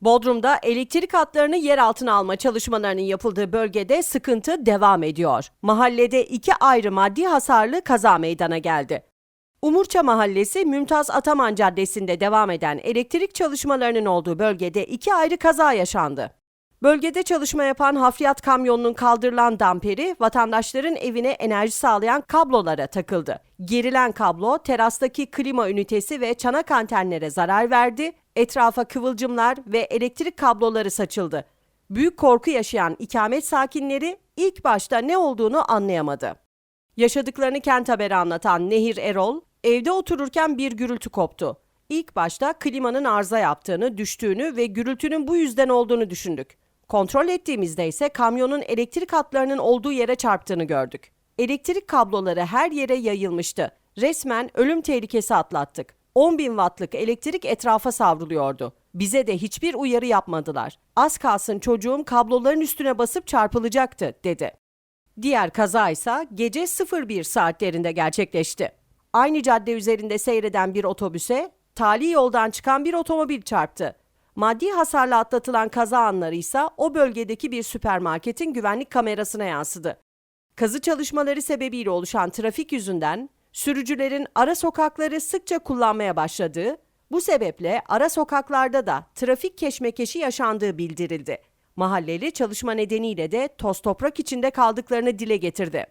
Bodrum'da elektrik hatlarını yer altına alma çalışmalarının yapıldığı bölgede sıkıntı devam ediyor. Mahallede iki ayrı maddi hasarlı kaza meydana geldi. Umurça Mahallesi Mümtaz Ataman Caddesi'nde devam eden elektrik çalışmalarının olduğu bölgede iki ayrı kaza yaşandı. Bölgede çalışma yapan hafriyat kamyonunun kaldırılan damperi vatandaşların evine enerji sağlayan kablolara takıldı. Gerilen kablo terastaki klima ünitesi ve çanak antenlere zarar verdi, etrafa kıvılcımlar ve elektrik kabloları saçıldı. Büyük korku yaşayan ikamet sakinleri ilk başta ne olduğunu anlayamadı. Yaşadıklarını kent haberi anlatan Nehir Erol, evde otururken bir gürültü koptu. İlk başta klimanın arıza yaptığını, düştüğünü ve gürültünün bu yüzden olduğunu düşündük. Kontrol ettiğimizde ise kamyonun elektrik hatlarının olduğu yere çarptığını gördük. Elektrik kabloları her yere yayılmıştı. Resmen ölüm tehlikesi atlattık. 10 bin wattlık elektrik etrafa savruluyordu. Bize de hiçbir uyarı yapmadılar. Az kalsın çocuğum kabloların üstüne basıp çarpılacaktı, dedi. Diğer kaza ise gece 01 saatlerinde gerçekleşti. Aynı cadde üzerinde seyreden bir otobüse tali yoldan çıkan bir otomobil çarptı. Maddi hasarla atlatılan kaza anları ise o bölgedeki bir süpermarketin güvenlik kamerasına yansıdı. Kazı çalışmaları sebebiyle oluşan trafik yüzünden sürücülerin ara sokakları sıkça kullanmaya başladığı, bu sebeple ara sokaklarda da trafik keşmekeşi yaşandığı bildirildi. Mahalleli çalışma nedeniyle de toz toprak içinde kaldıklarını dile getirdi.